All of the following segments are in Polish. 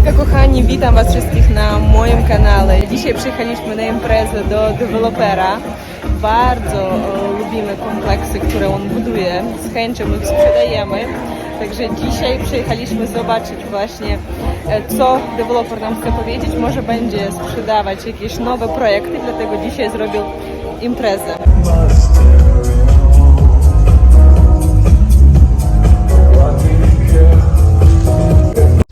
Hejka kochani, witam was wszystkich na moim kanale. Dzisiaj przyjechaliśmy na imprezę do dewelopera. Bardzo e, lubimy kompleksy, które on buduje. Z chęcią ich sprzedajemy. Także dzisiaj przyjechaliśmy zobaczyć właśnie, e, co deweloper nam chce powiedzieć. Może będzie sprzedawać jakieś nowe projekty, dlatego dzisiaj zrobił imprezę.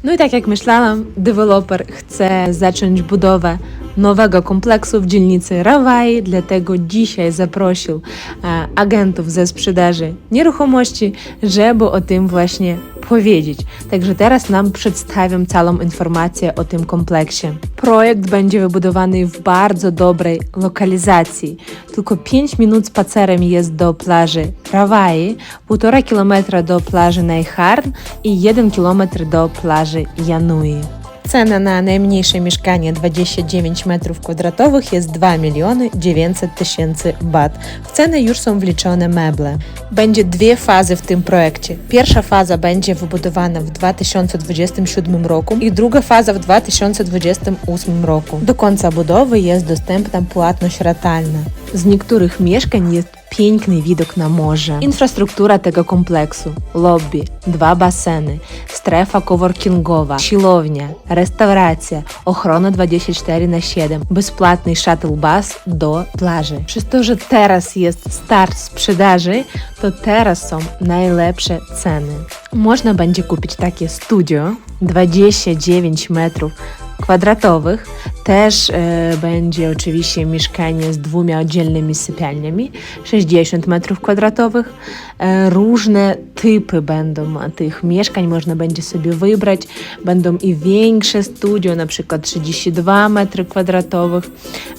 No i tak jak myślałam, deweloper chce zacząć budowę nowego kompleksu w dzielnicy Rawai, dlatego dzisiaj zaprosił e, agentów ze sprzedaży nieruchomości, żeby o tym właśnie powiedzieć. Także teraz nam przedstawiam całą informację o tym kompleksie. Projekt będzie wybudowany w bardzo dobrej lokalizacji. Tylko 5 minut spacerem jest do plaży Rawai, 1,5 kilometra do plaży Najharn i 1 kilometr do plaży Janui. Cena na najmniejsze mieszkanie 29 metrów kwadratowych jest 2 miliony 900 tysięcy bat. W cenę już są wliczone meble. Będzie dwie fazy w tym projekcie. Pierwsza faza będzie wybudowana w 2027 roku i druga faza w 2028 roku. Do końca budowy jest dostępna płatność ratalna. Z niektórych mieszkań jest piękny widok na morze. Infrastruktura tego kompleksu: lobby, dwa baseny, strefa coworkingowa, siłownia, restauracja, ochrona 24 na 7, bezpłatny shuttle bus do plaży. Przez to, że teraz jest start sprzedaży, to teraz są najlepsze ceny. Można będzie kupić takie studio 29 metrów kwadratowych. Też e, będzie oczywiście mieszkanie z dwoma oddzielnymi sypialniami, 60 metrów kwadratowych. E, różne typy będą tych mieszkań, można będzie sobie wybrać. Będą i większe studio, na przykład 32 metry kwadratowych.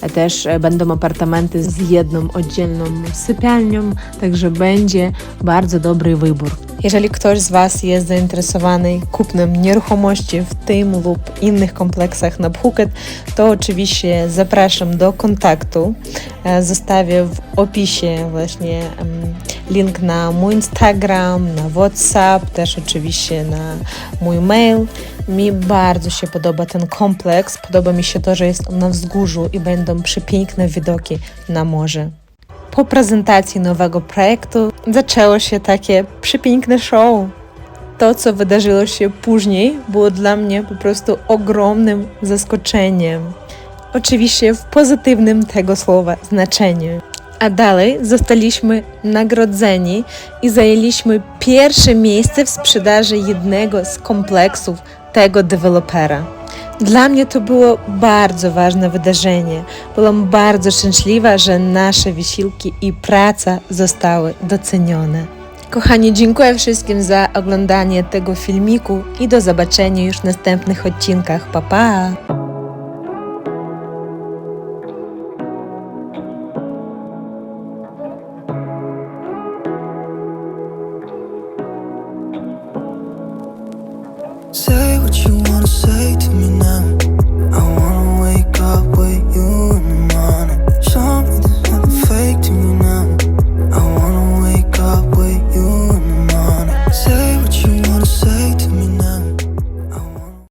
E, też będą apartamenty z jedną oddzielną sypialnią, także będzie bardzo dobry wybór. Jeżeli ktoś z Was jest zainteresowany kupnem nieruchomości w tym lub innych kompleksach na Phuket, to oczywiście zapraszam do kontaktu. E, Zostawię w opisie właśnie link na mój Instagram, na WhatsApp, też oczywiście na mój mail. Mi bardzo się podoba ten kompleks. Podoba mi się to, że jest on na wzgórzu i będą przepiękne widoki na morze. Po prezentacji nowego projektu zaczęło się takie przepiękne show. To, co wydarzyło się później, było dla mnie po prostu ogromnym zaskoczeniem. Oczywiście w pozytywnym tego słowa znaczeniu. A dalej zostaliśmy nagrodzeni i zajęliśmy pierwsze miejsce w sprzedaży jednego z kompleksów tego dewelopera. Dla mnie to było bardzo ważne wydarzenie. Byłam bardzo szczęśliwa, że nasze wysiłki i praca zostały docenione. Kochani, dziękuję wszystkim za oglądanie tego filmiku i do zobaczenia już w następnych odcinkach. Pa pa! Say what you wanna say to me now.